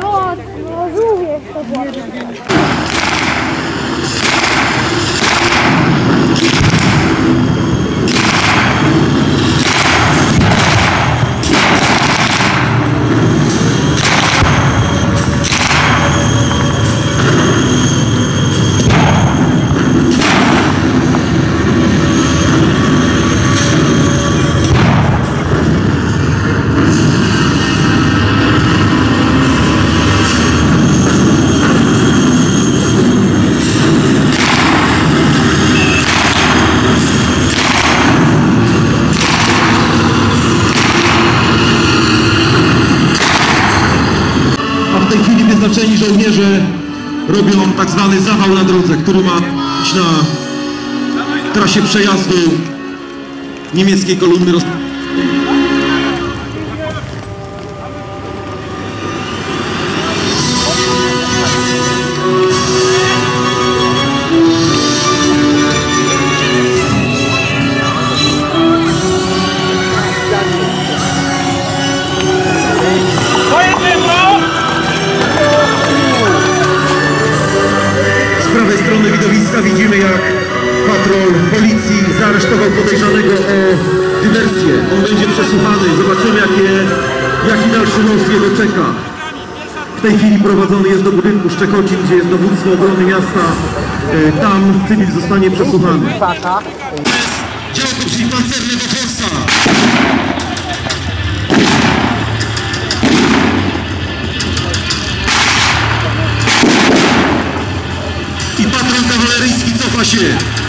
No, no, żółwie to wyznaczeni żołnierze robią tak zwany zawał na drodze, który ma być na trasie przejazdu niemieckiej kolumny roz... W tej chwili prowadzony jest do budynku Szczekocin, gdzie jest dowództwo obrony miasta. E, Tam cywil zostanie przesłuchany. I patron kawaleryjski cofa się.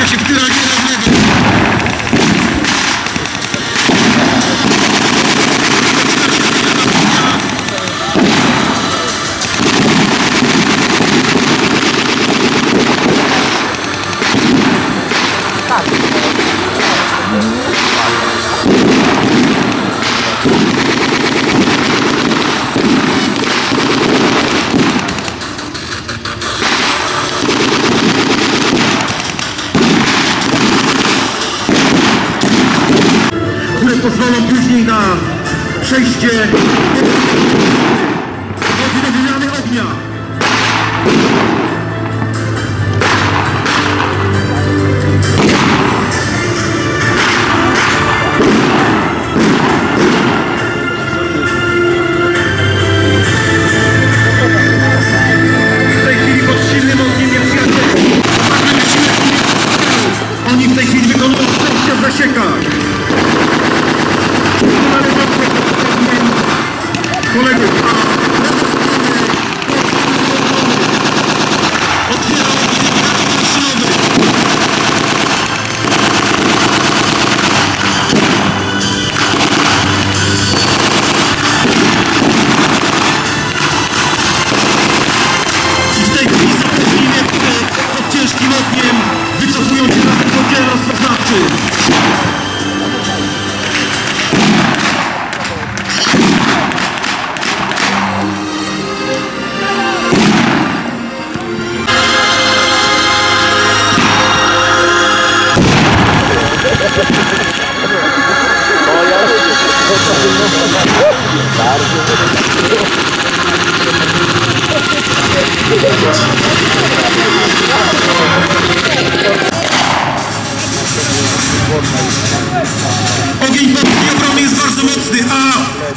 Rozwinięcia się pozwolą później na przejście do wymiany ognia.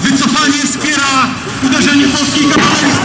Wycofanie wspiera uderzenie polskiej kawalerii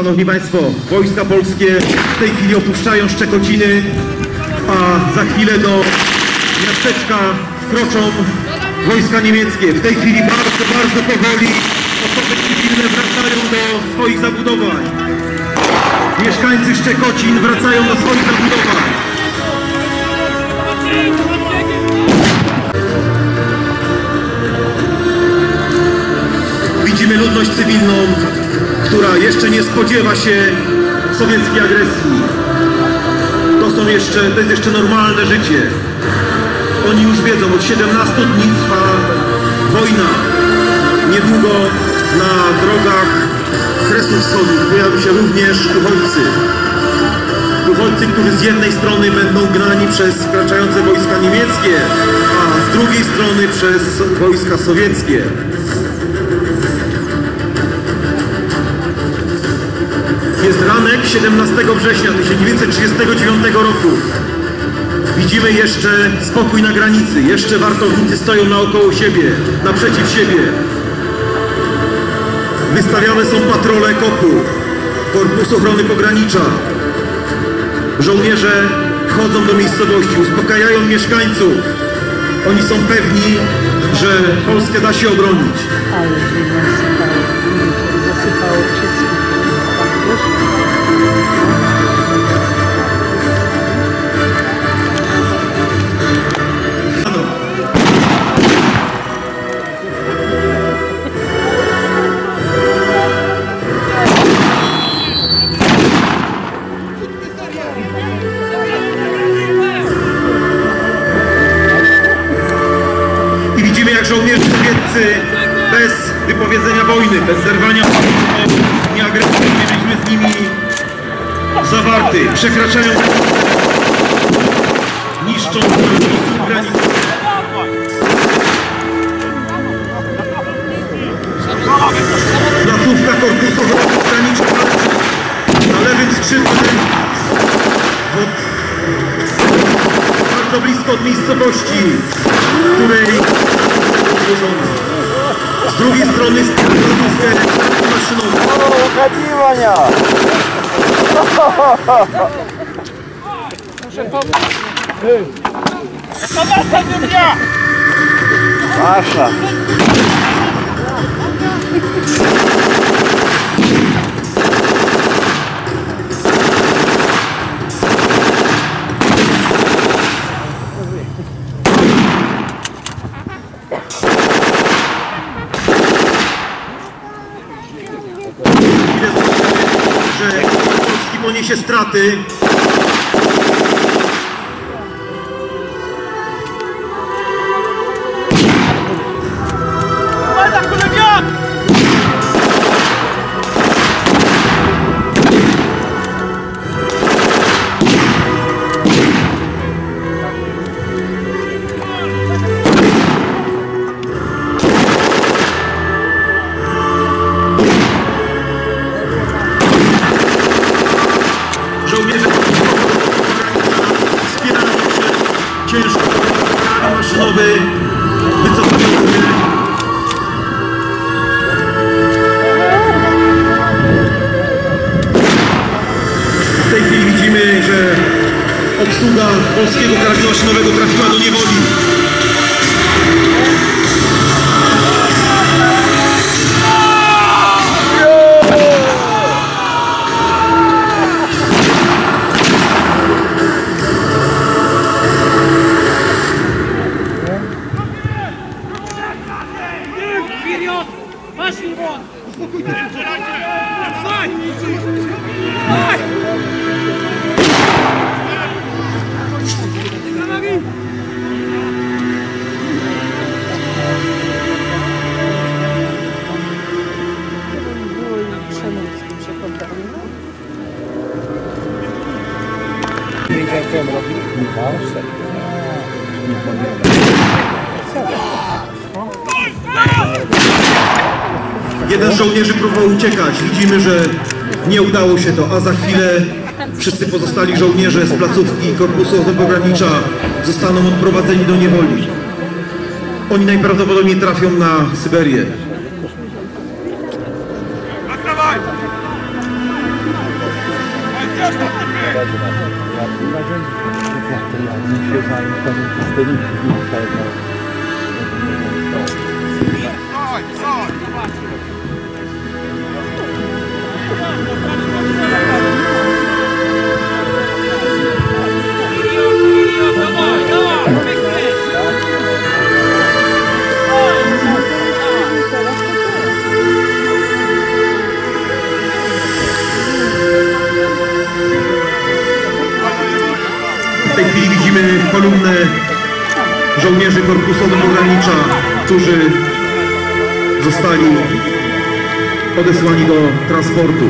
Szanowni Państwo, wojska polskie w tej chwili opuszczają Szczekociny, a za chwilę do miasteczka wkroczą wojska niemieckie. W tej chwili bardzo, bardzo powoli osoby cywilne wracają do swoich zabudowań. Mieszkańcy Szczekocin wracają do swoich zabudowań. Widzimy ludność cywilną, która jeszcze nie spodziewa się sowieckiej agresji. To są jeszcze, to jest jeszcze normalne życie. Oni już wiedzą, od 17 dni trwa wojna. Niedługo na drogach Kresów Wschodnich pojawią się również uchodźcy. Uchodźcy, którzy z jednej strony będą gnani przez wkraczające wojska niemieckie, a z drugiej strony przez wojska sowieckie. 17 września 1939 roku. Widzimy jeszcze spokój na granicy. Jeszcze wartownicy stoją naokoło siebie, naprzeciw siebie. Wystawiane są patrole kopu, Korpus Ochrony Pogranicza. Żołnierze wchodzą do miejscowości, uspokajają mieszkańców. Oni są pewni, że Polskę da się obronić. Ale się nasypało, zasypało wszystko. Bez zerwania o nieagresji, byliśmy z nimi zawarty, przekraczają niszczą granice. Placówka korpusu granicznego na lewym skrzydle bardzo blisko od miejscowości, w której złożono. Z drugiej strony jest placówkę maszynową. Ukadziwania! Masza! Ile że Poniesie straty. Ciężko maszynowy wycofują się. W tej chwili widzimy, że obsługa polskiego karabinu maszynowego trafiła do niewoli. Jeden z żołnierzy próbował uciekać. Widzimy, że nie udało się to, a za chwilę wszyscy pozostali żołnierze z placówki Korpusu Pogranicza zostaną odprowadzeni do niewoli. Oni najprawdopodobniej trafią na Syberię. 2週間インターネットしてに復帰したいから。Come on, come on! Kolumnę żołnierzy Korpusu Pogranicza, którzy zostali odesłani do transportu.